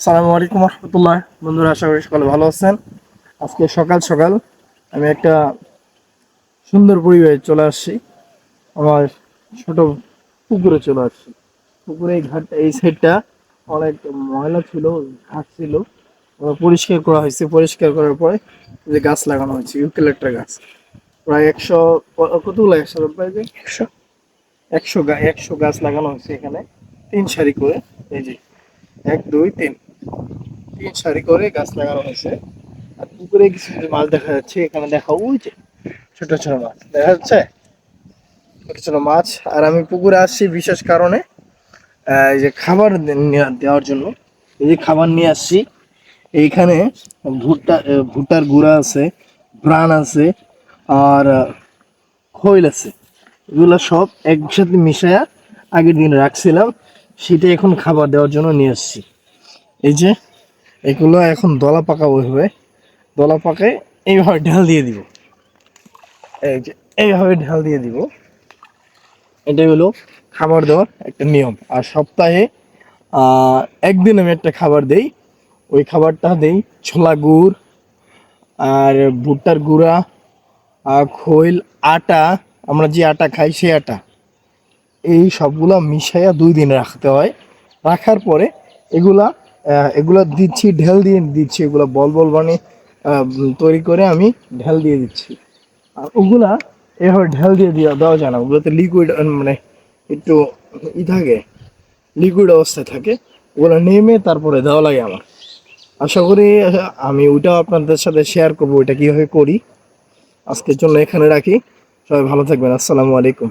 সালামু আলাইকুম রহমতুল্লাহ। বন্ধুরা আশা করি সকালে ভালো আছেন। আজকে সকাল সকাল আমি একটা সুন্দর পরিবেশে চলে আসছি। আমার ছোট পুকুরে চলে আসছি। পুকুরে এই ঘাটটা এই সাইডটা অনেক ময়লা ছিল ঘাট ছিল। পরিষ্কার করা হয়েছে। পরিষ্কার করার পরে যে গাছ লাগানো হয়েছে ইউক্যালেক্টার গাছ। প্রায় একশো কতগুলো একশো প্রায় যে? একশো। একশো গা একশো গাছ লাগানো হয়েছে এখানে। তিন সারি করে এই যে। এক দুই তিন। তিন সারি করে গাছ লাগানো হয়েছে। আর পুকুরে কিছু মাছ দেখা যাচ্ছে, এখানে দেখা যে ছোট ছোট মাছ, দেখা যাচ্ছে? ছোট ছোট মাছ। আর আমি পুকুরে আসছি বিশেষ কারণে যে খাবার দেওয়ার জন্য। এই যে খাবার নিয়ে আসছি, এইখানে ভুট্টা ভুট্টার গুঁড়া আছে ব্রান আছে, আর খৈল আছে। এগুলো সব একসাথে মিশায়া আগের দিন রাখছিলাম, সেটা এখন খাবার দেওয়ার জন্য নিয়ে আসছি। এই যে, এগুলো এখন দলা পাকা হবে। দলা পাকে এইভাবে ঢাল দিয়ে দিব। এই যে, এইভাবে ঢাল দিয়ে দিব। এটাই হলো খাবার দেওয়ার একটা নিয়ম। আর সপ্তাহে একদিন আমি একটা খাবার দেই। ওই খাবারটা দেই ছোলা গুড়, আর ভুট্টার গুঁড়া, আর খৈল, আটা, আমরা যে আটা খাই সেই আটা। এই সবগুলা মিশাইয়া দুই দিন রাখতে হয়। রাখার পরে এগুলা এগুলা দিচ্ছি, ঢেল দিয়ে দিচ্ছি, এগুলা বল বল বানিয়ে তৈরি করে আমি ঢেল দিয়ে দিচ্ছি। আর ওগুলা এভাবে ঢেল দিয়ে দেওয়া দেওয়া যায় না। ওগুলোতে লিকুইড মানে একটু ই থাকে লিকুইড অবস্থায় থাকে। ওগুলো নেমে তারপরে দেওয়া লাগে আমার। আশা করি, আমি ওইটাও আপনাদের সাথে শেয়ার করব, ওইটা কীভাবে করি। আজকের জন্য এখানে রাখি। সবাই ভালো থাকবেন। আসসালামু আলাইকুম।